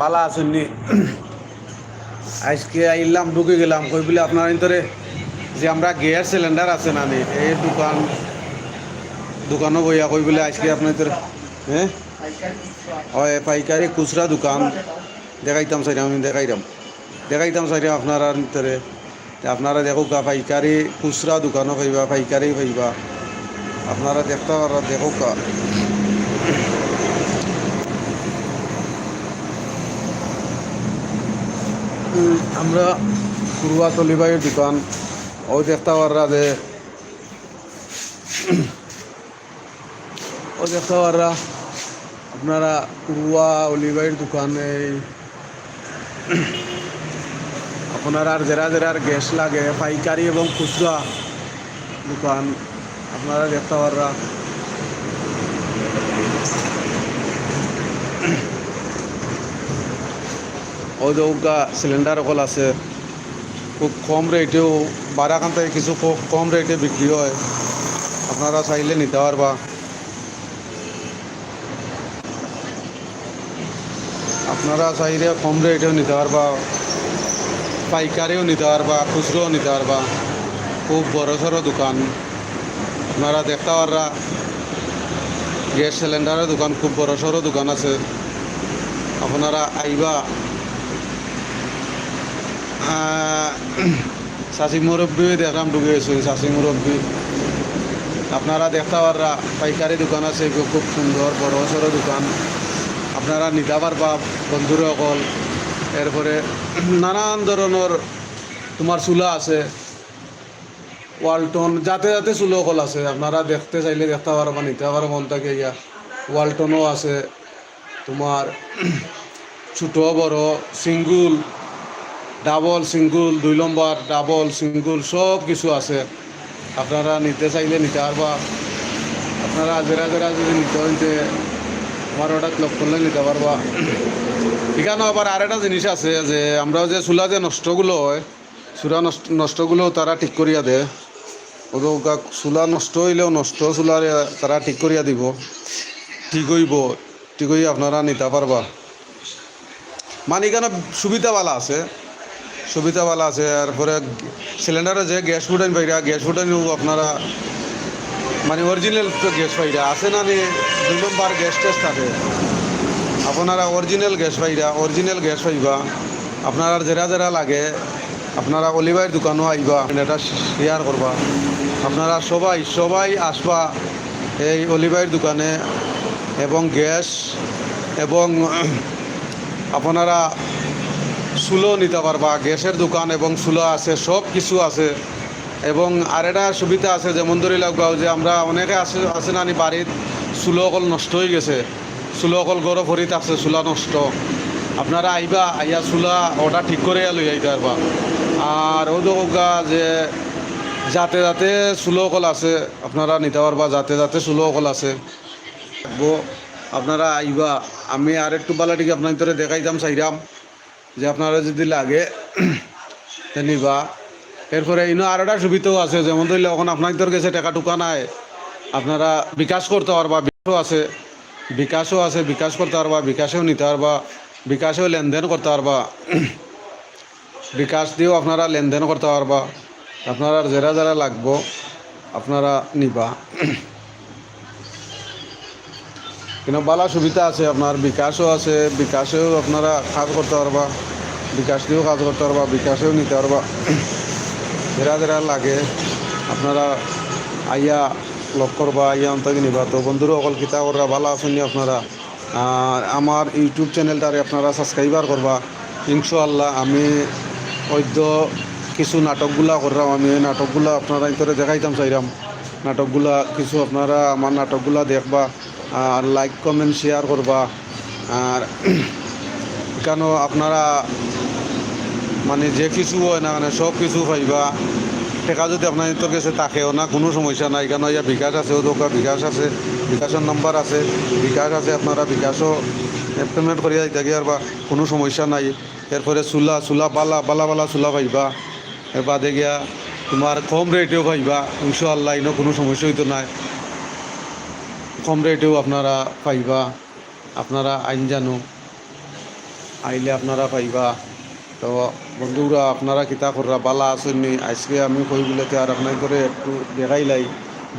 বালা আসেননি। আজকে আইলাম, ঢুকে গেলাম। কই বলে আপনার ভিতরে যে আমরা গ্যাস সিলিন্ডার আছে না এই দোকান, দোকানও বইয়া কই বলে আজকে আপনার ভিতরে হ্যাঁ হয়, পাইকারি খুচরা দোকান। দেখাইতাম চাইরাম আমি দেখাইতাম। দেখাইতাম চাইরাম আপনারা ভিতরে। আপনারা দেখো গা, পাইকারি খুচরা দোকানও পাইবা, পাইকারি পাইবা। আপনারা দেখতে পারা, দেখো কা উম, আমরা পুরুয়া তলিবাইয়ের দোকান ও দেখতে পাররা যে ও দেখতে পাররা আপনারা পুরুয়া অলিবাইয়ের দোকানে, আপনার জেরা জেরার গ্যাস লাগে পাইকারি এবং খুচরা দোকান, আপনারা দেখতে পাররা যৌকা সিলিন্ডার অকল আছে, খুব কম রেটেও বারাখান থেকে কিছু খুব কম রেটে বিক্রি হয়। আপনারা চাইলে নিতে পারবা। আপনারা চাইলে কম রেটেও নিতে পারবা। পাইকারিও নিতে পারবা, খুচরোও নিতে পারবা। খুব বড় সড়ো দোকান। আপনারা দেখতে পাররা, গ্যাস সিলিন্ডারের দোকান খুব বড় সড়ো দোকান আছে। আপনারা আইবা। চাষি মুরব্বী দেখলাম ঢুকে গেছে চাষি মুরব্বী। আপনারা দেখতে পাররা, পাইকারি দোকান আছে খুব সুন্দর, বড় সড়ো দোকান। আপনারা নিতে পারবা বন্ধুরা অকল এরপরে নানান ধরনের তোমার চুলা আছে, ওয়ালটন, যাতে যাতে চুলো অকল আছে। আপনারা দেখতে চাইলে দেখতে পারবা, নিতে পারবা, মন থাকে ইয়া ওয়ালটনও আছে, তোমার ছোট, বড়, সিঙ্গুল ডাবল সিঙ্গুল, দুই নম্বর, ডাবল সিঙ্গুল, সব কিছু আছে। আপনারা নিতে চাইলে নিতে পারবা। আপনারা জেরা জেরা যদি নিতে হইতে আমার ওটা লক করলে নিতে পারবা। এখানে আবার আর একটা জিনিস আছে যে আমরা যে চুলা যে নষ্টগুলো হয় চূড়া নষ্ট, নষ্টগুলো তারা ঠিক করিয়া দেয়। ওদের গা- চুলা নষ্ট হইলেও নষ্ট চুলা তারা ঠিক করিয়া দিব। ঠিক হইব, ঠিক হয়ে আপনারা নিতে পারবা। মানে এখানে সুবিধা ভালো আছে। সুবিধা ভালো আছে এরপরে সিলিন্ডারে যে গ্যাস ফুটাইন পাইরা গ্যাস ফুটাইনও আপনারা মানে অরিজিনাল গ্যাস পাইরা, আছে না নি, দুই নম্বর গ্যাস টেস্ট থাকে আপনারা অরিজিনাল গ্যাস পাইরা অরিজিনাল গ্যাস পাইবা, আপনারা জেরা জেরা লাগে, আপনারা অলিভাইয়ের দোকানও আইবা, এটা শেয়ার করবা। আপনারা সবাই সবাই আসবা এই অলিভাইয়ের দোকানে, এবং গ্যাস এবং আপনারা চুলো নিতে পারবা, গ্যাসের দোকান এবং চুলো আছে, সব কিছু আছে। এবং আর একটা সুবিধা আছে যেমন ধরে লাগাও যে আমরা অনেকে আছে আছে নানি বাড়ির চুলো অকল নষ্ট হয়ে গেছে। চুলো অকল গরম ভরিত আছে চুলা নষ্ট। আপনারা আইবা, আইয়া চুলা ওটা ঠিক করে লই আইতে পারবা। আর ও দোকা যে যাতে যাতে চুলো অকল আছে, আপনারা নিতে পারবা, যাতে যাতে চুলো অকল আছে। আপনারা আইবা, আমি আর একটু বালাটিকে আপনার দেখাইতাম, চাইরাম। যে আপনারা যদি লাগে নিবা। এরপরে ইনো আর একটা সুবিধাও আছে, যেমন ধরলে এখন আপনার ভিতর গেছে টাকা টুকা নাই। আপনারা বিকাশ করতে পারবা, বিকাশও আছে। বিকাশও আছে, বিকাশ করতে পারবা, বিকাশেও নিতে পারবা, বিকাশেও লেনদেন করতে পারবা। বিকাশ দিয়েও আপনারা লেনদেন করতে পারবা। আপনারা যারা যারা লাগবো, আপনারা নিবা। কিন্তু বালা সুবিধা আছে, আপনার বিকাশও আছে, বিকাশেও আপনারা কাজ করতে পারবা। বিকাশ দিয়েও কাজ করতে পারবা, বিকাশেও নিতে পারবা। যেরা যেরা লাগে। আপনারা আইয়া লক করবা, আইয়া অন্তকে নিবা। তো বন্ধুরা, অকল কিতা করবা ভালো আছেন আপনারা? আমার ইউটিউব চ্যানেলটারে আপনারা সাবস্ক্রাইবার করবা। ইনশাআল্লাহ আমি ওইদ্য কিছু নাটকগুলা করলাম আমি এই নাটকগুলা আপনারা ভিতরে দেখাইতাম চাইরাম। নাটকগুলা কিছু আপনারা আমার নাটকগুলা দেখবা। আর লাইক কমেন্ট শেয়ার করবা। আর কেন আপনারা মানে যে কিছু হয় না মানে সব কিছু পাইবা। টেকা যদি আপনার তোর কাছে থাকেও না, কোনো সমস্যা নাই। কেন ইয়া বিকাশ আছে, ও দোকা বিকাশ আছে, বিকাশের নম্বর আছে। বিকাশ আছে, আপনারা বিকাশও পেমেন্ট করিয়া দিতে গিয়ে বা কোনো সমস্যা নাই। এরপরে চুলা চুলা বালা বালা বালা চুলা পাইবা। এর বাদে গিয়া তোমার কম রেটেও পাইবা। ইনশাআল্লাহ, ইনো কোনো সমস্যা হইতো নাই কম রেটেও আপনারা পাইবা, আপনারা আইন জানো, আইলে আপনারা পাইবা। তো বন্ধুরা, আপনারা কিতা কররা বালা আসেননি আজকে আমি কই বলেতে আর আপনার করে একটু দেখাইলাই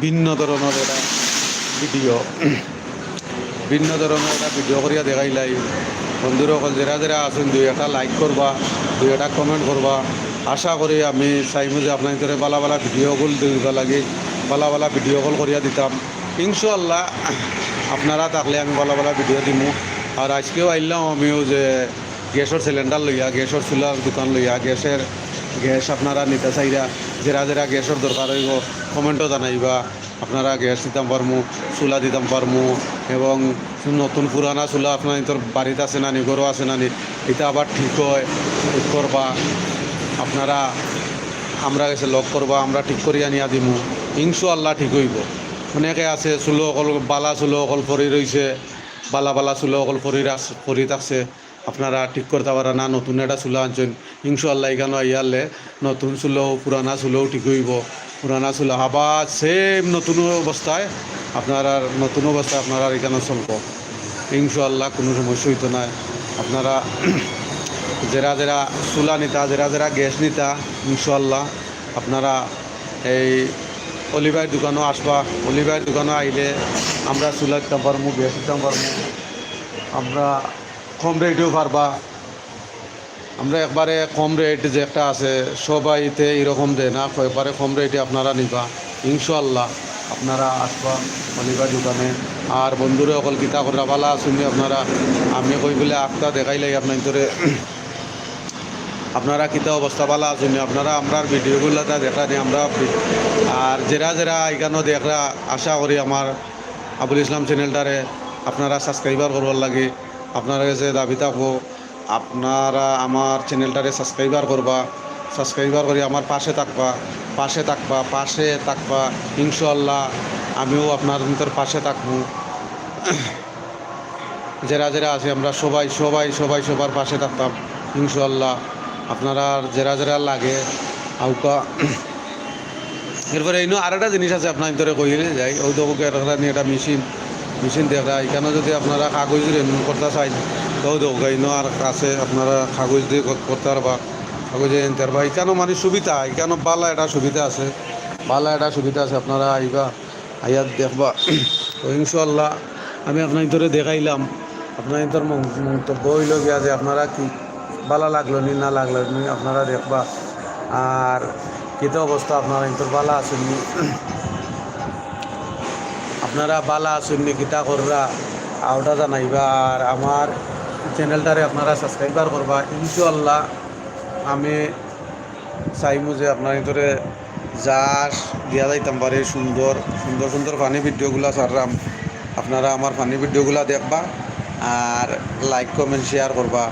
ভিন্ন ধরনের এটা ভিডিও ভিন্ন ধরনের এটা ভিডিও করিয়া দেখাইলাই বন্ধুসকল যারা যারা আছেন দুই একটা লাইক করবা দুই একটা কমেন্ট করবা আশা করি আমি চাইমু যে আপনার বালা বালা ভিডিও কল দিব লাগে, বালা বালা ভিডিও কল করিয়া দিতাম। ইনশাল্লাহ আপনারা থাকলে আমি বালা বালা ভিডিও দিমু। আর আজকেও আইলাম আমিও যে গ্যাসের সিলিন্ডার লইয়া, গ্যাসের চুলার দোকান লইয়া, গ্যাসের গ্যাস আপনারা নিতে চাইরা, যারা যারা গ্যাসের দরকার হইব কমেন্টও জানাইবা। আপনারা গ্যাস দিতাম পারমু, চুলা দিতাম পারমু, এবং নতুন পুরানা চুলা আপনার তোর বাড়িতে আছে না নি, ঘরও আছে না নি, এটা আবার ঠিক হয়, ঠিক করবা। আপনারা, আমরা গেছে লক করবা, আমরা ঠিক করিয়া নিয়া দিমু। ইনশু আল্লাহ ঠিক হইব। অনেকে আছে চুলো অকল বালা চুলো অকল ফরি রইছে বালা বালা চুলো অকল ফরি ফরি থাকছে। আপনারা ঠিক করতে পারা না, নতুন একটা চুলা আনছেন। ইনশু আল্লাহ এখানে ইয়ালে নতুন চুলো, পুরানা চুলোও ঠিক হইব। পুরানা চুলা আবার সেম নতুন অবস্থায় আপনারা, নতুন অবস্থায় আপনারা এখানে চলব। ইনশাল্লাহ কোনো সমস্যা হইতো না। আপনারা যারা যারা চুলা নিতা, যারা যারা গ্যাস নিতা ইনশাল্লাহ আপনারা এই অলিভাইয়ের দোকানও আসবা, অলিভাইয়ের দোকানও আইলে আমরা চুলা দিতাম পারব গ্যাস দিতাম পারব আমরা কম রেটেও পারবা আমরা একবারে কম রেট যে একটা আছে, সবাইতে এরকম দেয় না, একবারে কম রেটে আপনারা নিবা। ইনশাল্লাহ আপনারা আসবা অলিভার দোকানে। আর বন্ধুরা, অকল কিতা করা ভালা শুনি আপনারা। আমি কই বলে আখটা দেখাইলাই আপনার আপনারা কিতা অবস্থা ভালো আছেন? আপনারা আমরা ভিডিওগুলো দেখা নিই, আমরা আর যারা যারা এখানেও দেখা আশা করি আমার আবুল ইসলাম চ্যানেলটারে আপনারা সাবস্ক্রাইবার করবার লাগে। আপনারা কাছে দাবি থাকব, আপনারা আমার চ্যানেলটারে সাবস্ক্রাইবার করবা, সাবস্ক্রাইবার করি আমার পাশে থাকবা পাশে থাকবা পাশে থাকবা। ইনশাল্লাহ আমিও আপনার পাশে থাকব। যারা যারা আছে, আমরা সবাই সবাই সবাই সবার পাশে থাকতাম ইনশাল্লাহ আপনারা যারা যারা লাগে। আউকা এরপরে ইনো আর একটা জিনিস আছে, আপনার ভিতরে কইলে যাই ওই তো নিয়ে একটা মেশিন মেশিন দেখা এখানে যদি আপনারা কাগজ রেনু করতে চাই, তো দেখো ইনো আর আছে, আপনারা কাগজ দিয়ে কর- করতে পারবা। কাগজে এনতে পারবা। এখানেও মানে সুবিধা, এখানেও বালা একটা সুবিধা আছে। বালা একটা সুবিধা আছে, আপনারা আইবা, আইয়া দেখবা। তো ইনশাল্লাহ আমি আপনার ভিতরে দেখাইলাম। আপনার ভিতর মন্তব্য হইল গিয়া যে আপনারা কি বালা লাগল নি না লাগল নি আপনারা দেখবা। আর কেতে অবস্থা, আপনারা ভিতর বালা আসেননি আপনারা বালা আসেননি কিতা কররা আওটা জানাইবা। আর আমার চ্যানেলটারে আপনারা সাবস্ক্রাইবার করবা। ইনশাল্লাহ আমি চাইমু যে আপনার ভিতরে যাস দিয়া যাইতাম পারে, সুন্দর সুন্দর সুন্দর ফানি ভিডিওগুলো ছাড়লাম আপনারা আমার ফানি ভিডিওগুলো দেখবা আর লাইক কমেন্ট শেয়ার করবা।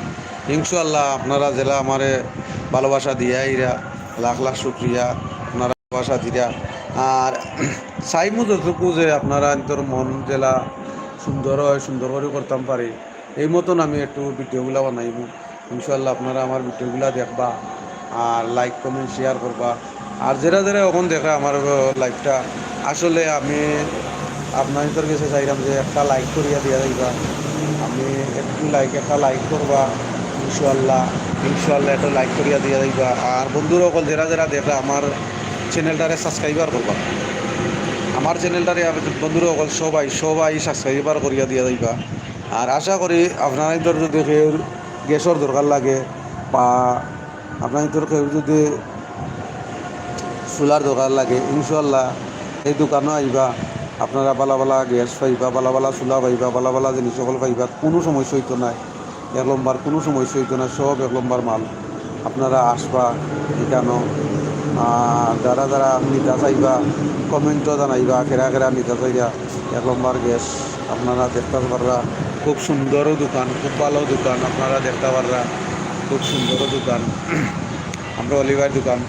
ইনশাল্লাহ আপনারা জেলা আমারে ভালোবাসা দিয়া ইরা লাখ লাখ শুক্রিয়া, আপনারা ভালোবাসা দিয়া আর চাইমু যতটুকু যে আপনারা তোর মন জেলা সুন্দর হয়, সুন্দর করে করতাম পারি, এই মতন আমি একটু ভিডিওগুলো বানাইব ইনশাল্লাহ আপনারা আমার ভিডিওগুলো দেখবা আর লাইক কমেন্ট শেয়ার করবা। আর যারা যারা এখন দেখা আমার লাইফটা আসলে আমি আপনাদের কাছে চাইলাম যে একটা লাইক করিয়া দিয়া দিবা আমি একটু লাইক একটা লাইক করবা। ইনশাল্লাহ ইনশাল্লাহ একটা লাইক করিয়া দিয়া দিবা। আর বন্ধুরা সকল যারা যারা দেখা, আমার চ্যানেলটারে সাবস্ক্রাইবার করবা। আমার চ্যানেলটারে বন্ধুরা সকল সবাই সবাই সাবস্ক্রাইবার করিয়া দিয়া দিবা। আর আশা করি আপনাদের যদি গ্যাসের দরকার লাগে, বা আপনাদের কেউ যদি চুলার দরকার লাগে ইনশাল্লাহ এই দোকানও আইবা, আপনারা বালা বালা গ্যাস পাইবা, বালা বালা চুলা পাইবা, বালা বালা জিনিস সকল পাইবা, কোনো সমস্যা হইতো নাই এক লম্বার কোনো সময় হইতো না সব এক লম্বার মাল। আপনারা আসবা এখানো। যারা যারা নিতা চাইবা কমেন্টও জানাইবা খেরা খেরা নিতা চাইবা। এক লম্বার গ্যাস আপনারা দেখতে পাররা খুব সুন্দরও দোকান, খুব ভালো দোকান আপনারা দেখতে পাররা খুব সুন্দরও দোকান। আমরা অলিভার দোকান।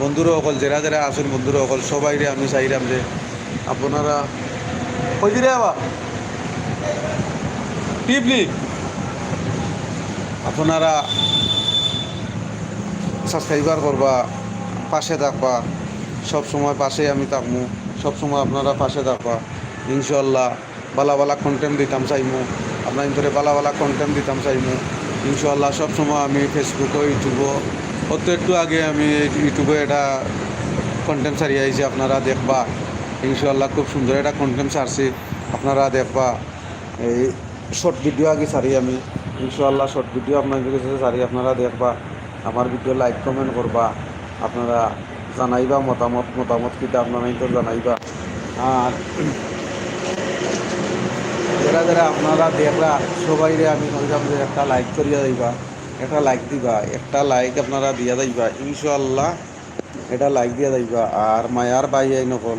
বন্ধুরা অকল, যারা যারা আছেন বন্ধুরা অকল, সবাইরে আমি চাইলাম যে আপনারা কই দিলে আবার? টিপলি আপনারা সাবস্ক্রাইবার করবা, পাশে থাকবা, সব সময় পাশে আমি থাকব সব সময় আপনারা পাশে থাকবা। ইনশাল্লাহ বালা বালা কন্টেন্ট দিতাম চাইমু, আপনার ভিতরে বালা বালা কন্টেন্ট দিতাম চাইমু। ইনশাল্লাহ সবসময় আমি ফেসবুকও ইউটিউবও অত একটু আগে আমি ইউটিউবে এটা কন্টেন্ট ছাড়িয়ে আইছি, আপনারা দেখবা। ইনশাল্লাহ খুব সুন্দর একটা কন্টেন্ট ছাড়ছি, আপনারা দেখবা। এই শর্ট ভিডিও আগে ছাড়ি আমি। ইনশাল্লাহ শর্ট ভিডিও আপনাদের কাছে ছাড়ি আপনারা দেখবা, আমার ভিডিও লাইক কমেন্ট করবা, আপনারা জানাইবা, মতামত মতামত কিন্তু আপনারা তো জানাইবা। আর যারা যারা আপনারা দেখলা, সবাইরে আমি কইলাম যে একটা লাইক করিয়া দিবা একটা লাইক দিবা, একটা লাইক আপনারা দিয়া দিবা ইনশাল্লাহ এটা লাইক দিয়া দিবা আর মায়ার বাই আই নকল,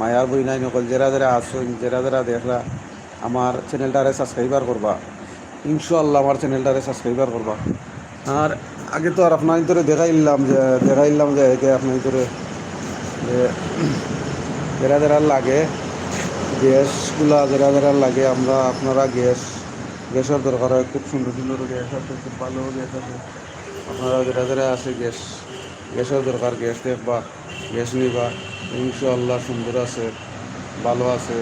মায়ার বই নাই নকল, যারা যারা আসুন যারা যারা দেখলা, আমার চ্যানেলটারে সাবস্ক্রাইবার করবা। ইনশাল্লাহ আমার চ্যানেলটারে সাবস্ক্রাইবার করবা। আর আগে তো আর আপনার ধরে দেখাইলাম যে দেখাইলাম যে, একে আপনার ধরে যে, যারা যারা লাগে, গ্যাসগুলা যারা যারা লাগে, আমরা আপনারা গ্যাস, গ্যাসের দরকার হয়, খুব সুন্দর সুন্দর গ্যাস আছে, খুব ভালো গ্যাস আছে। আপনারা যারা যারা আছে, গ্যাস, গ্যাসের দরকার, গ্যাস দেখবা, গ্যাস নিবা ইনশাল্লাহ সুন্দর আছে, ভালো আছে।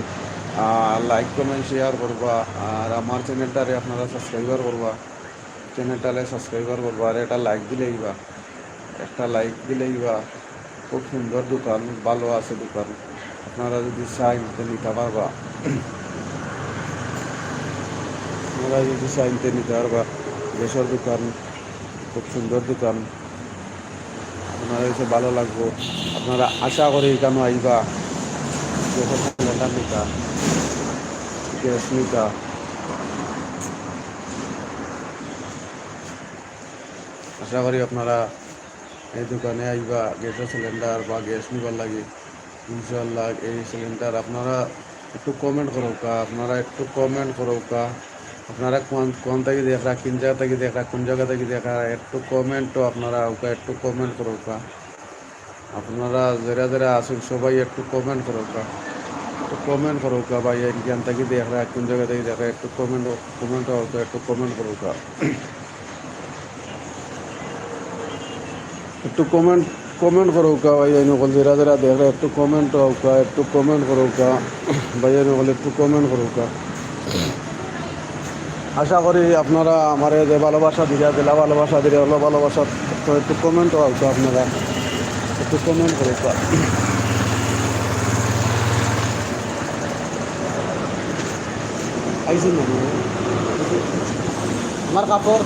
লাইক কমেন্ট শেয়ার করবা। আর আমার চ্যানেলটারে আপনারা সাবস্ক্রাইবার করবা। চ্যানেলটারে সাবস্ক্রাইবার করবা। আর এটা লাইক দিলেই বা একটা লাইক দিলেই বা খুব সুন্দর দোকান, ভালো আছে দোকান। আপনারা যদি চাই, নিতে পারবা। আপনারা যদি চাই, নিতে পারবা। গ্যাসের দোকান, খুব সুন্দর দোকান। আপনারা এসে ভালো লাগবো, আপনারা আশা করি কেন আইবা? গ্যাসের ঠান্ডাটা নিতা গ্যাস নিতা আশা করি আপনারা এই দোকানে আইবা গ্যাসের সিলিন্ডার বা গ্যাস নিবার লাগে ইনশাল্লাহ এই সিলিন্ডার আপনারা একটু কমেন্ট করোকা আপনারা একটু কমেন্ট করোকা আপনারা কোন কোন থেকে দেখা কোন জায়গা থেকে দেখা কোন জায়গা থেকে দেখা একটু কমেন্টও আপনারা ওকা একটু কমেন্ট করোকা আপনারা যারা যারা আসুন সবাই একটু কমেন্ট করোকা একটু কমেন্ট করোকা বা এখান থেকে দেখা কোন জায়গা থেকে দেখা একটু কমেন্ট কমেন্ট হোক একটু কমেন্ট করোকা একটু কমেন্ট কমেন্ট করোকা ভাই নকল যারা যারা দেখলে একটু কমেন্ট হোকা একটু কমেন্ট করোকা ভাইয়া নকল একটু কমেন্ট করোকা আশা করি আপনারা আমার যে ভালোবাসা দিলে দিলা ভালোবাসা দিলে হলো ভালোবাসা তো একটু কমেন্ট হোকা আপনারা একটু কমেন্ট করোকা আইসি না আমার কাপড়।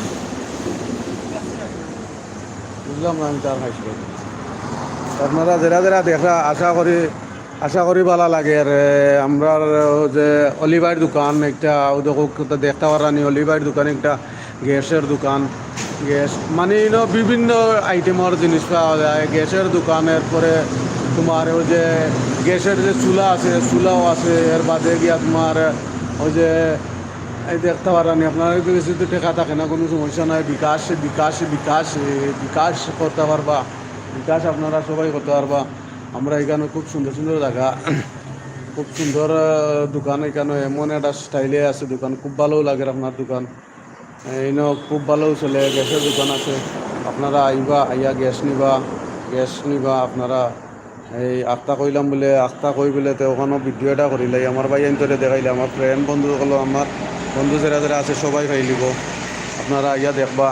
বুঝলাম না, আমি তার আপনারা যারা যারা দেখা, আশা করি আশা করি ভালো লাগে। আর আমরা যে অলিভার দোকান, একটা দেখো দেখতে পারানি অলিভার দোকান, একটা গ্যাসের দোকান। গ্যাস মানে বিভিন্ন আইটেমের জিনিস পাওয়া যায়। গ্যাসের দোকানের পরে তোমার ওই যে গ্যাসের যে চুলা আছে, চুলাও আছে। এর বাদে গিয়া তোমার ওই যে, এই দেখতে পারানি আপনার বেশি তো টেকা থাকে না, কোনো সমস্যা নাই, বিকাশ বিকাশ বিকাশ বিকাশ করতে পারবা। বিকাশ আপনারা সবাই করতে পারবা। আমরা এখানে খুব সুন্দর সুন্দর জায়গা, খুব সুন্দর দোকান এখানে, এমন একটা স্টাইলে আছে দোকান, খুব ভালো লাগে আপনার দোকান। এইনো খুব ভালো চলে, গ্যাসের দোকান আছে। আপনারা আইবা, আইয়া গ্যাস নিবা গ্যাস নিবা, আপনারা এই আখটা কইলাম বলে আখটা কই বলে, তো ওখানেও ভিডিও এটা করিলাই আমার ভাই আইনতরে দেখাইলে, আমার ফ্রেন্ড বন্ধুসকল আমার। বন্ধু যারা যারা আছে, সবাই খাই লিব। আপনারা আইয়া দেখবা।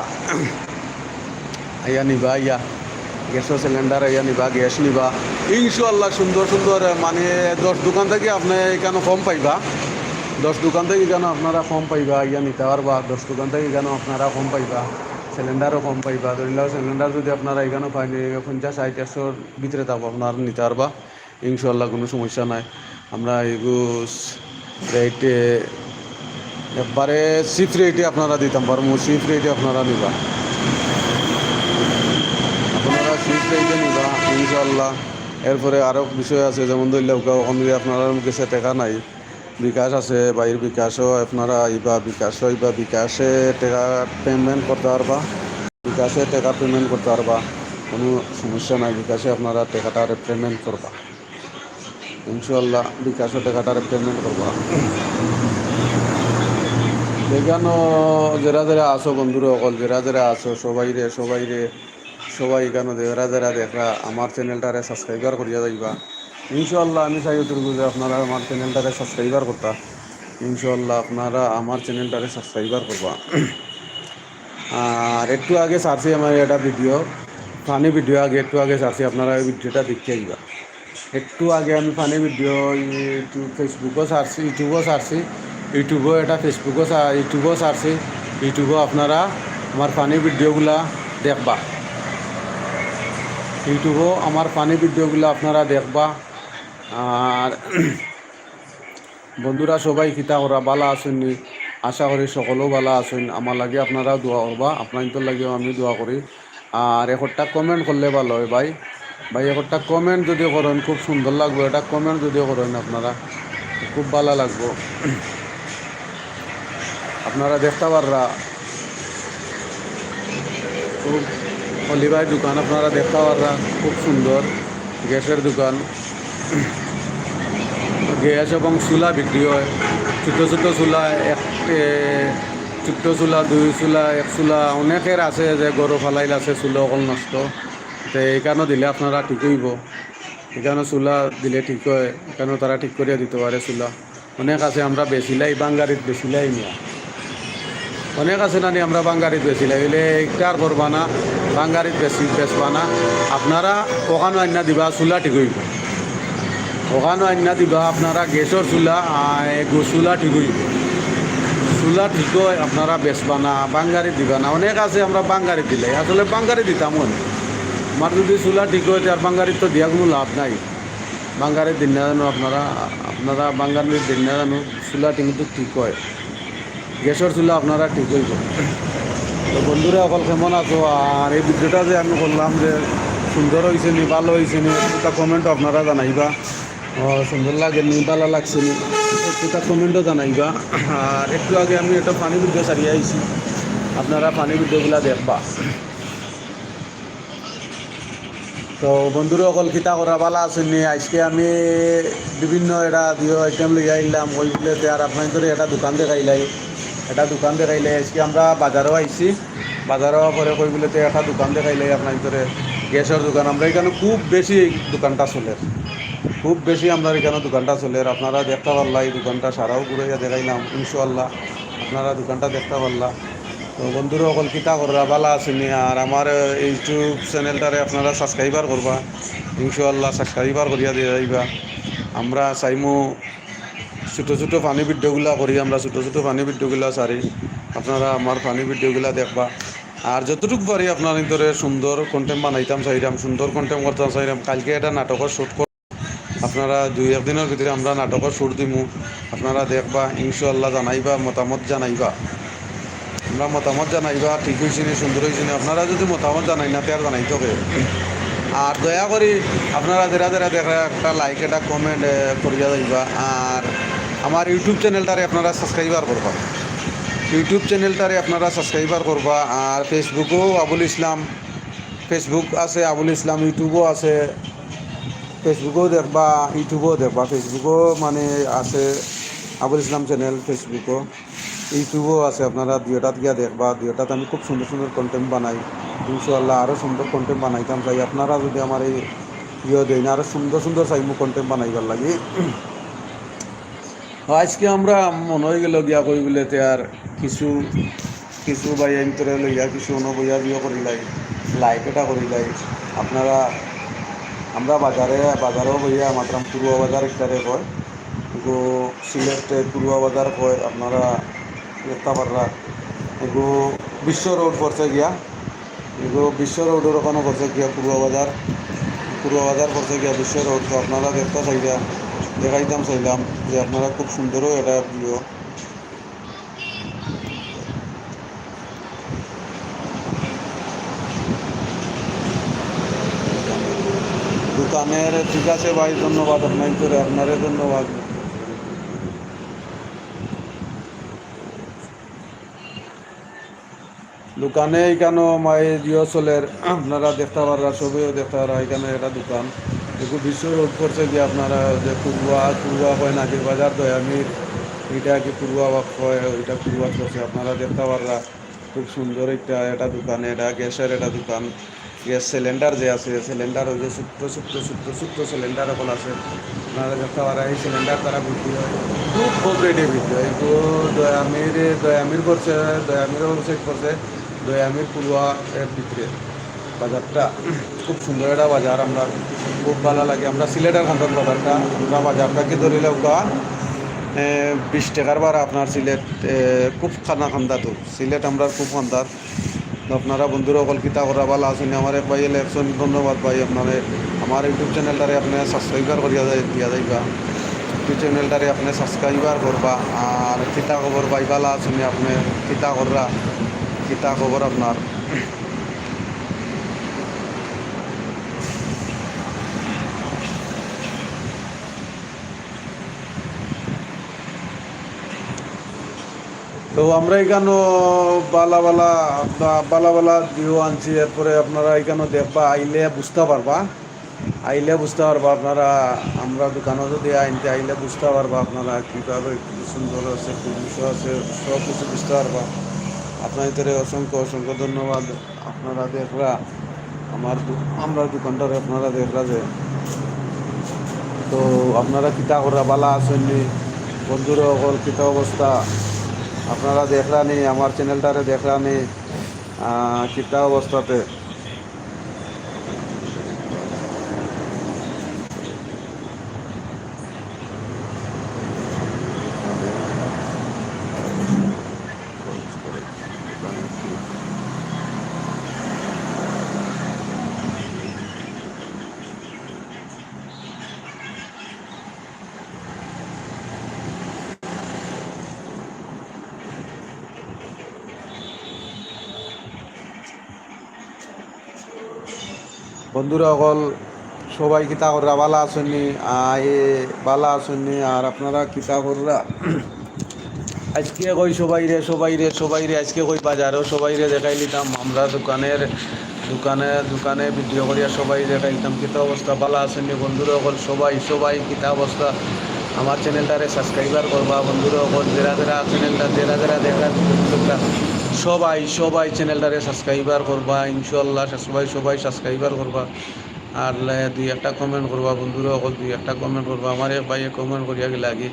আইয়া নিবা, আইয়া। গ্যাসের সিলিন্ডার আইয়া নিবা, গ্যাস নিবা। ইনশাল্লাহ সুন্দর সুন্দর মানে দশ দোকান থেকে আপনি এখানে কম পাইবা? দশ দোকান থেকে কেন আপনারা কম পাইবা? ইয়া নিতে পারবা। দশ দোকান থেকে কেন আপনারা কম পাইবা? সিলিন্ডারও কম পাইবা ধরি লও সিলিন্ডার যদি আপনারা এখানে পাইনি পঞ্চাশ ষাট একশোর ভিতরে থাকব আপনারা নিতে পারবা ইনশাল্লাহ কোনো সমস্যা নাই। আমরা এগুলো রেটে একবারে চিপ রেটে আপনারা দিতাম পারব চিপ রেটে আপনারা নিবা। আপনারা চিপ রেটে নিবা ইনশাল্লাহ এরপরে আরও বিষয় আছে, যেমন ধরলে আপনারা কাছে টাকা নাই। বিকাশ আছে বাইর বিকাশও, আপনারা আইবা বিকাশ হইবা বিকাশে টাকা পেমেন্ট করতে পারবা। বিকাশে টাকা পেমেন্ট করতে পারবা। কোনো সমস্যা নাই, বিকাশে আপনারা টাকাটা পেমেন্ট করবা। ইনশাল্লাহ বিকাশে টাকাটা পেমেন্ট করবা। সেখানো যারা যারা আসো বন্ধুরা অকল যারা যারা আসো সবাই রে সবাই রে, সবাই কেন যারা যারা দেখা আমার চ্যানেলটারে সাবস্ক্রাইবার করিয়া যাইবা। ইনশাল্লাহ আমি চাই তোর যে আপনারা আমার চ্যানেলটারে সাবস্ক্রাইবার করতা। ইনশাল্লাহ আপনারা আমার চ্যানেলটারে সাবস্ক্রাইবার করবা। আর একটু আগে ছাড়ছি আমার একটা ভিডিও ফানি ভিডিও আগে, একটু আগে ছাড়ছি আপনারা ভিডিওটা দেখতে আইবা। একটু আগে আমি ফানি ভিডিও ইউটিউব ফেসবুকও ছাড়ছি ইউটিউবও ছাড়ছি ইউটিউবও এটা ফেসবুকও ইউটিউবও ছাড়ছি ইউটিউবও আপনারা আমার ফানি ভিডিওগুলা দেখবা। ইউটিউবও আমার ফানি ভিডিওগুলো আপনারা দেখবা। আর বন্ধুরা সবাই কিতা করা বালা আসেননি আশা করি সকলেও বালা আছেন। আমার লাগে আপনারাও দোয়া করবা। আপনাদের লাগেও আমি দোয়া করি। আর একটা কমেন্ট করলে ভালো হয় ভাই। ভাই একটা কমেন্ট যদি করেন, খুব সুন্দর লাগবে। এটা কমেন্ট যদি করেন আপনারা, খুব ভালো লাগবো। আপনারা দেখতে পাররা। খুব অলিভাই দোকান, আপনারা দেখতে পাররা। খুব সুন্দর গ্যাসের দোকান। গ্যাস এবং চুলা বিক্রি হয়। ছোটো ছোটো চুলা, এক ছোট্ট চুলা, দুই চুলা, এক চুলা অনেকের আছে যে গরু ফালাইল আছে, চুলা অকল নষ্ট। তো এইখানেও দিলে আপনারা ঠিক হইব এখানে চুলা দিলে ঠিক হয়। এখানেও তারা ঠিক করিয়া দিতে পারে চুলা। অনেক আছে, আমরা বেছিলাই বাঙ্গারিত বেছিলাই নিয়া। অনেক আছে নানি, আমরা বাঙ্গারিত বেছিলাই হইলে একটার করবা না বাঙ্গারিত বেশি বেচবা না। আপনারা ওখানো আইনা দিবা, চুলা ঠিক হইব ওখানো আইনা দিবা, আপনারা গ্যাসের চুলা চুলা ঠিক হইব চুলা ঠিক আপনারা বেচবা না বাঙ্গারি দিবা না। অনেক আছে আমরা বাঙ্গারি দিলে। আসলে বাঙ্গারি দিতাম না আমার যদি চুলা ঠিক হয় আর বাঙ্গারিত তো দিয়া কোনো লাভ নাই। বাঙ্গারি দিন না জানো আপনারা আপনারা বাঙ্গারির দিন না জানো চুলা কিন্তু ঠিক হয়। গ্যাসের চুলা আপনারা ঠিক হইব তো বন্ধুরা অকল কেমন আছো, আর এই ভিডিওটা যে আমি করলাম যে সুন্দর হয়েছে নি, ভালো হয়েছে নি একটা কমেন্ট আপনারা জানাইবা। সুন্দর লাগে নি ভালো লাগছে নি। একটা কমেন্টও জানাইবা। আর একটু আগে আমি একটা পানি ভিডিও সারিয়ে আইছি আপনারা পানি ভিডিওগুলো দেখবা। তো বন্ধুরা, অকল খিতা করা ভালো আছেন নি? আজকে আমি বিভিন্ন এটা দিয়ে আইটেম লই আইলাম ওইগুলোতে আর আপনাদের এটা দোকান দেখাইলাই। এটা দোকান দেখাইলে আজকে আমরা বাজারও আইছি বাজারও পরে কই কইগুলোতে একটা দোকান দেখাইলাই আপনাদের গ্যাসের দোকান। আমরা এখানে খুব বেশি দোকানটা চলে। খুব বেশি আমরা এখানে দোকানটা চলে আপনারা দেখতে পারলা এই দোকানটা সারাও ঘুরাইয়া দেখাইলাম ইনশাল্লাহ আপনারা দোকানটা দেখতে পারলা। তো বন্ধুরা, অকল কিতা কররা ভালো আসেনি আর আমার ইউটিউব চ্যানেলটারে আপনারা সাবস্ক্রাইবার করবা ইনশাল্লাহ সাবস্ক্রাইবার করিয়া দিয়ে যাইবা। আমরা চাইমু ছোটো ছোটো পানি ভিডিওগুলা করি, আমরা ছোটো ছোটো পানি ভিডিওগুলা সারি আপনারা আমার পানি ভিডিওগুলা দেখবা। আর যতটুকু পারি আপনার ভিতরে সুন্দর কন্টেন্ট বানাইতাম চাইলাম সুন্দর কন্টেন্ট করতাম চাইলাম কালকে একটা নাটকের শ্যুট আপনারা দুই, একদিনের ভিতরে আমরা নাটকের সুর দিমু। আপনারা দেখবা ইনশাল্লাহ জানাইবা, মতামত জানাইবা। আমরা মতামত জানাইবা, ঠিক হয়েছে নি সুন্দর হয়েছে নি আপনারা যদি মতামত জানাই না তার জানাইতে হবে আর দয়া করে আপনারা যারা যারা দেখা, একটা লাইক একটা কমেন্ট করিয়া যাইবা। আর আমার ইউটিউব চ্যানেলটারে আপনারা সাবস্ক্রাইবার করবা। ইউটিউব চ্যানেলটারে আপনারা সাবস্ক্রাইবার করবা। আর ফেসবুকও আবুল ইসলাম। ফেসবুক আছে, আবুল ইসলাম ইউটিউবও আছে। ফেসবুকও দেখবা, ইউটিউবও দেখবা। ফেসবুকও মানে আছে আবুল ইসলাম চ্যানেল ফেসবুকও ইউটিউবও আছে, আপনারা দুইটাত গিয়া দেখবা। দুইটাত আমি খুব সুন্দর সুন্দর কন্টেন্ট বানাই। ইনশাল্লাহ আরও সুন্দর কন্টেন্ট বানাইতাম চাই। আপনারা যদি আমার এই ইয়ে দেয় না আরও সুন্দর সুন্দর চাইমু কন্টেন্ট বানাইবার লাগে। আজকে আমরা মনে হয়ে গেল গিয়া কই বলে আর কিছু কিছু বাইয়া ভিতরে লইয়া, কিছু অন্য বইয়া বিয়ে করিলাই লাইক এটা করিলাই। আপনারা আমরা বাজারে, বাজারেও বইয়া মাত্রাম পূর্ব বাজার একটারে কয় এগো সিলেটে পূর্ব বাজার কয় আপনারা দেখতে পাররা এগো বিশ্ব রোড পড়ছে গিয়া। এগো বিশ্ব রোডের ওখানে পড়ছে গিয়া পূর্ব বাজার। পূর্ব বাজার পড়ছে গিয়া বিশ্ব রোড, তো আপনারা দেখতে চাইলা, দেখাইতাম চাইলাম যে আপনারা খুব সুন্দরও এটা প্রিয় দোকানের ঠিক আছে ভাই, ধন্যবাদ আপনার করে আপনারে ধন্যবাদ। দোকানে এখানে মাই জিও চলের আপনারা দেখতে পারা সবেও দেখতে পারা এখানে একটা দোকান। একটু বিশ্ব রোধ করছে যে আপনারা যে পূর্বা পূর্বা হয় নাজির বাজার আমি এটা কি পূর্বা হয় ওইটা পূর্বা করছে, আপনারা দেখতে পাররা। খুব সুন্দর একটা একটা দোকান, এটা গ্যাসের একটা দোকান। গ্যাস সিলিন্ডার যে আছে সিলিন্ডার ওই যে ছোট্ট ছোট্ট ছোট্ট ছোট্ট সিলিন্ডার এখন আছে। আপনারা দেখতে পারা এই সিলিন্ডার তারা বিক্রি হয়। খুব কোঅপারেটিভ বিক্রি হয় একটু দয়ামির দয়ামির করছে, দয়ামির ওয়েবসাইট করছে। দয়ামির পূর্বা এর ভিতরে। বাজারটা খুব সুন্দর একটা বাজার, আমরা খুব ভালো লাগে। আমরা সিলেটের খান্দন বাজারটা আমরা বাজারটাকে ধরিলে ওটা বিশ টাকার বার আপনার সিলেট খুব খানা খান্দা তো সিলেট আমরা খুব খান্দার। তো আপনারা বন্ধুরা কলকিতা করা ভালো আছেন আমার এক ভাই একশন ধন্যবাদ ভাই আপনার আমার ইউটিউব চ্যানেলটারে আপনি সাবস্ক্রাইবার করিয়া যায় দিয়া যাইবা ইউটিউব চ্যানেলটারে আপনি সাবস্ক্রাইবার করবা আর কিতা খবর ভাই ভালো আছেন আপনি কিতা কররা কিতা খবর আপনার তো আমরা এখানে বালা বালা বা- বালা বালা ভিউ আনছি, এরপরে আপনারা এখানে দেখবা, আইলে বুঝতে পারবা। আইলে বুঝতে পারবা আপনারা, আমরা দোকানে যদি আইনতে আইলে বুঝতে পারবা আপনারা কীভাবে কি সুন্দর আছে কি আছে, সব কিছু বুঝতে পারবা। আপনাদের অসংখ্য অসংখ্য ধন্যবাদ। আপনারা দেখরা আমার আমরা দোকানটারে আপনারা দেখরা যে, তো আপনারা কিতা করা, বালা আসেননি বন্ধুরা অকল কিতা অবস্থা? আপনারা দেখলানি আমার চ্যানেলটারে দেখলানি কিতা অবস্থাতে। বন্ধুরা অকল সবাই কিতা কররা বালা আসেননি আয়ে বালা আসেননি আর আপনারা কিতা কররা আজকে কই সবাই রে সবাই রে সবাই রে, আজকে কই বাজারও সবাই রে দেখাই নিতাম আমরা দোকানের, দোকানে দোকানে ভিডিও করিয়া সবাই দেখাইতাম কিতা অবস্থা বালা আসেননি বন্ধুরা অকল সবাই সবাই কিতা অবস্থা? আমার চ্যানেলটারে সাবস্ক্রাইবার করবা, বন্ধুরা অকল যারা যারা চ্যানেলটা, যারা যারা দেখা ভিডিওটা সবাই সবাই চ্যানেলটারে সাবস্ক্রাইবার করবা ইনশাল্লাহ সবাই সবাই সাবস্ক্রাইবার করবা। আর দুই একটা কমেন্ট করবা, বন্ধুরা অকল দুই একটা কমেন্ট করবা, আমার এক ভাইয়ে কমেন্ট করিয়া আগে।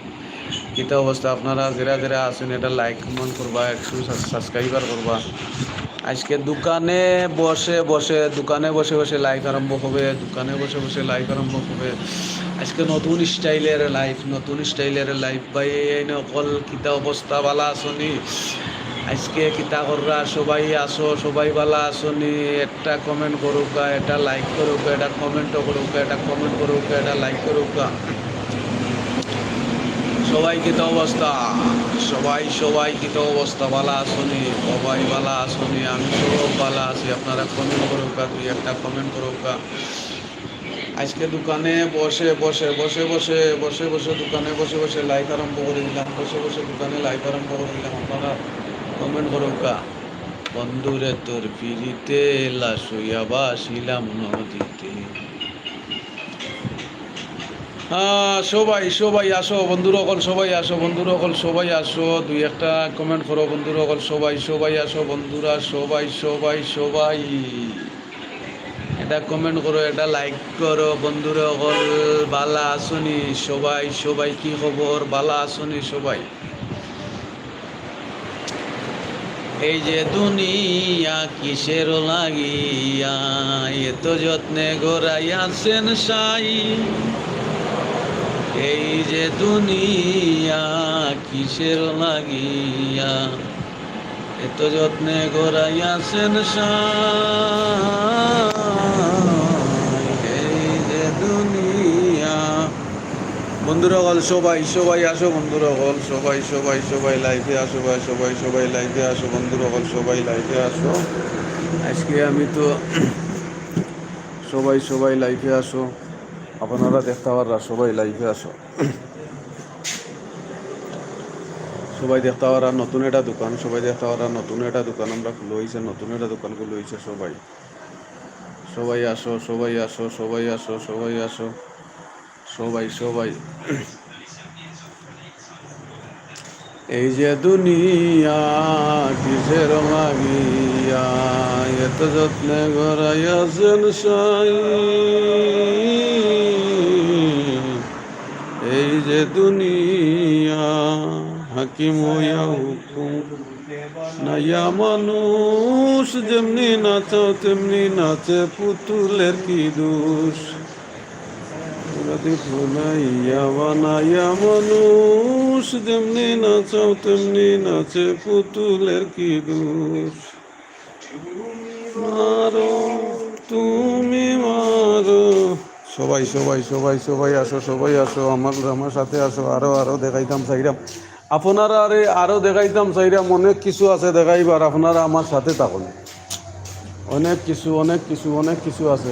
কিতা অবস্থা, আপনারা যারা যারা আছেন, এটা লাইক কমেন্ট করবা একটু সাবস্ক্রাইবার করবা। আজকে দোকানে বসে বসে, দোকানে বসে বসে লাইভ আরম্ভ হবে, দোকানে বসে বসে লাইভ আরম্ভ হবে। আজকে নতুন স্টাইলের লাইফ নতুন স্টাইলের লাইফ ভাই, এই অকল কিতা অবস্থা বালা আসনি আজকে কিতা কররা সবাই আসো সবাই বালা আসনি একটা কমেন্ট করুকা এটা লাইক করুকা এটা কমেন্টও করুকা এটা কমেন্ট করুকা এটা লাইক করুকা সবাই কিতা অবস্থা সবাই সবাই কিতা অবস্থা বালা আসনি সবাই বালা আসনি আমি সব বালা আছি। আপনারা কমেন্ট করুকা দুই একটা কমেন্ট করুকা আজকে দোকানে বসে বসে বসে বসে বসে বসে দোকানে, বসে বসে লাইভ আরম্ভ করে দিলাম, বসে বসে দোকানে লাইভ আরম্ভ করে দিলাম। আপনারা কমেন্ট করুকা বন্ধুরে, তোর পিড়িতে লাশুয়া বাসিলাম নদীতে। সবাই সবাই আসো, বন্ধুর অকল সবাই আসো, বন্ধুর অকল সবাই আসো। দুই একটা কমেন্ট করো, বন্ধুর অকল সবাই সবাই আসো, বন্ধুরা সবাই সবাই সবাই। এটা কমেন্ট করো, এটা লাইক করো। বন্ধুরা অকল বালা আসনি সবাই সবাই কি খবর? বালা আসনি সবাই। এই যে দুনিয়া কিসের লাগিয়া, এত যত্নে গড়াইয়াছেন সাই। এই যে দুনিয়া কিসের লাগিয়া, এত যত্নে গড়াইয়াছেন সাই এই যে দুনিয়া বন্ধুরা হল সবাই সবাই আসো, বন্ধুরা হল সবাই সবাই সবাই লাইফে আসো ভাই সবাই সবাই লাইফে আসো, বন্ধুরা হল সবাই লাইফে আসো। আজকে আমি তো সবাই সবাই লাইফে আসো। আপনারা দেখতে পাররা সবাই লাইফে আসো। সবাই দেখতে পারা নতুন একটা দোকান, সবাই দেখতে পারা নতুন একটা দোকান আমরা খুলে নতুন একটা দোকান খুলে সবাই। সবাই আসো সবাই আসো সবাই আসো সবাই আসো। সবাই সবাই। এই যে দুনিয়া, কিসের লাগিয়া এত যত্নে গড়াইয়াছেন সাই। এই যে দুনিয়া, হাকিম হইয়া হুকুম। নাইয়া মানুষ, যেমনি নাচো, তেমনি নাচে পুতুলের কি দোষ? ফুলাইয়া বানাইয়া মানুষ যেমনি নাচো তেমনি নাচে পুতুলের কি মারো তুমি মারো সবাই সবাই সবাই সবাই আসো সবাই আসো, আমার আমার সাথে আসো, আরও আরও দেখাইতাম চাইরাম আপনারা আরে আরও দেখাইতাম চাইরাম অনেক কিছু আছে দেখাইবার, আপনারা আমার সাথে থাকুন। অনেক কিছু অনেক কিছু অনেক কিছু আছে।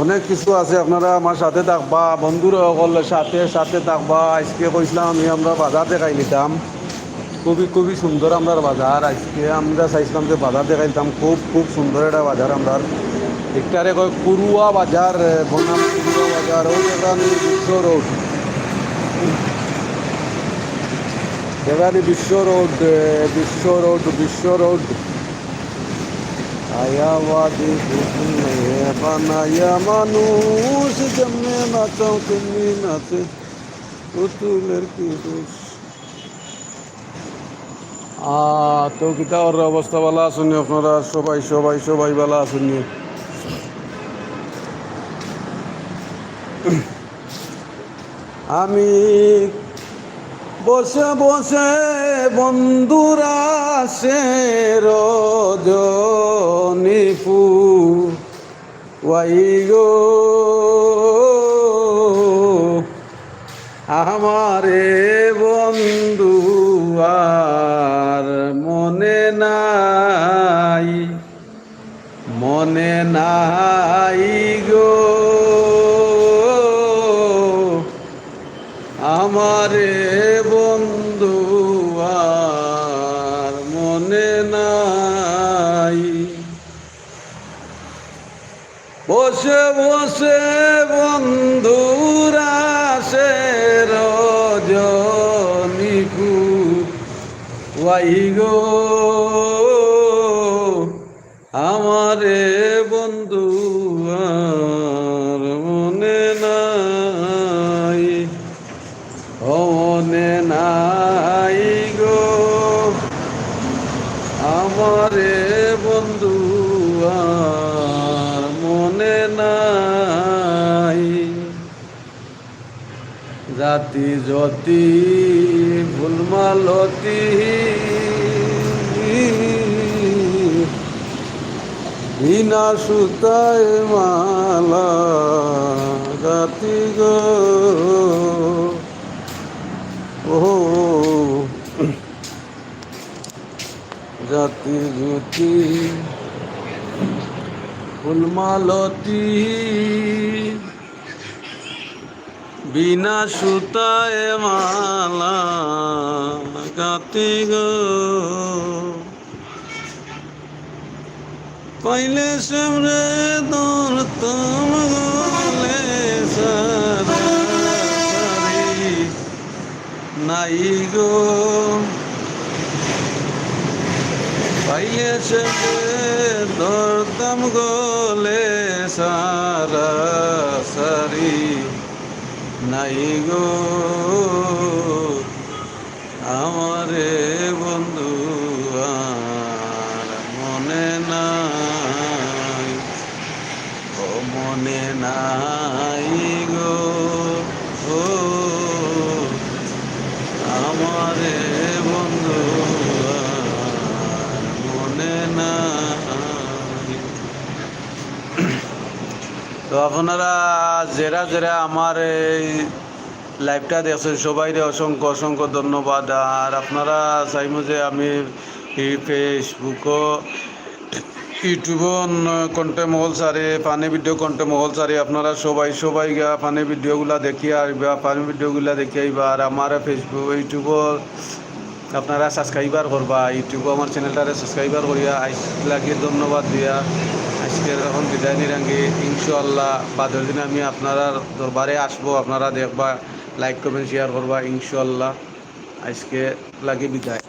অনেক কিছু আছে, আপনারা আমার সাথে থাকবা, বন্ধুরা সকল সাথে সাথে থাকবা। আজকে কইছিলাম আমি আমরা বাজার দেখাই নিতাম। খুবই খুবই সুন্দর আমরা বাজার। আজকে আমরা চাইছিলাম যে বাজার দেখাইতাম খুব খুব সুন্দর একটা বাজার আমরা একটারে কয় কুরুয়া বাজার বনাম কুরুয়া বাজার। ওই জায়গানি বিশ্ব রোড। জায়গানি বিশ্ব রোড বিশ্ব রোড বিশ্ব রোড। আয়াবাদি পুতুলে বানায়া মানুষ যেমনে নাচাও তেমনি নাচে পুতুলের কি দোষ তো কিতা ওর অবস্থা ভালো আসুনি আপনারা সবাই সবাই সবাই ভালো আসুনি আমি বসে বসে বন্ধুরা সে রজনীপু ওয়াই গো। আমারে বন্ধু আর মনে নাই মনে নাই গো। আমারে বন্ধু আর মনে নাই। বসে বসে বন্ধুরা সে রজনীকু ওয়াই গো জাতি জ্যোতি ফুলমালতি বিনা সুতায় মালা জাতি গো। ও জাতি জ্যোতি ফুলমালতি বিনা সুতায় মালা গাতি গো। পাইলে সেমরে দৌড়তাম গলে সারা সারি নাই গো। পাইলে সেমরে দৌড়তাম গলে সারা সারি নাই গো। আমারে বন্ধু মনে নাই, ও মনে নাই গো। ও, আমারে বন্ধু মনে নাই। তো আপনারা যারা যারা আমার এই লাইভটা দেখছেন সবাই অসংখ্য অসংখ্য ধন্যবাদ। আর আপনারা চাইমু যে আমি এই ফেসবুকও ইউটিউবও কন্টে মহল সারে পানি ভিডিও কন্টে মহল সারে, আপনারা সবাই সবাই গা পানি ভিডিওগুলা দেখিয়ে আসবা পানি ভিডিওগুলা দেখে আইবা। আর আমার ফেসবুক ইউটিউবও আপনারা সাবস্ক্রাইবার করবা। ইউটিউবে আমার চ্যানেলটারে সাবস্ক্রাইবার করিয়া, আইস লাগিয়ে ধন্যবাদ দিয়া। আজকের এখন বিদায় নিরাঙ্গে ইনশাল্লাহ বাদের দিন আমি আপনারা দরবারে আসব, আপনারা দেখবা লাইক কমেন্ট শেয়ার করবা ইনশাল্লাহ আজকে লাগে বিদায়।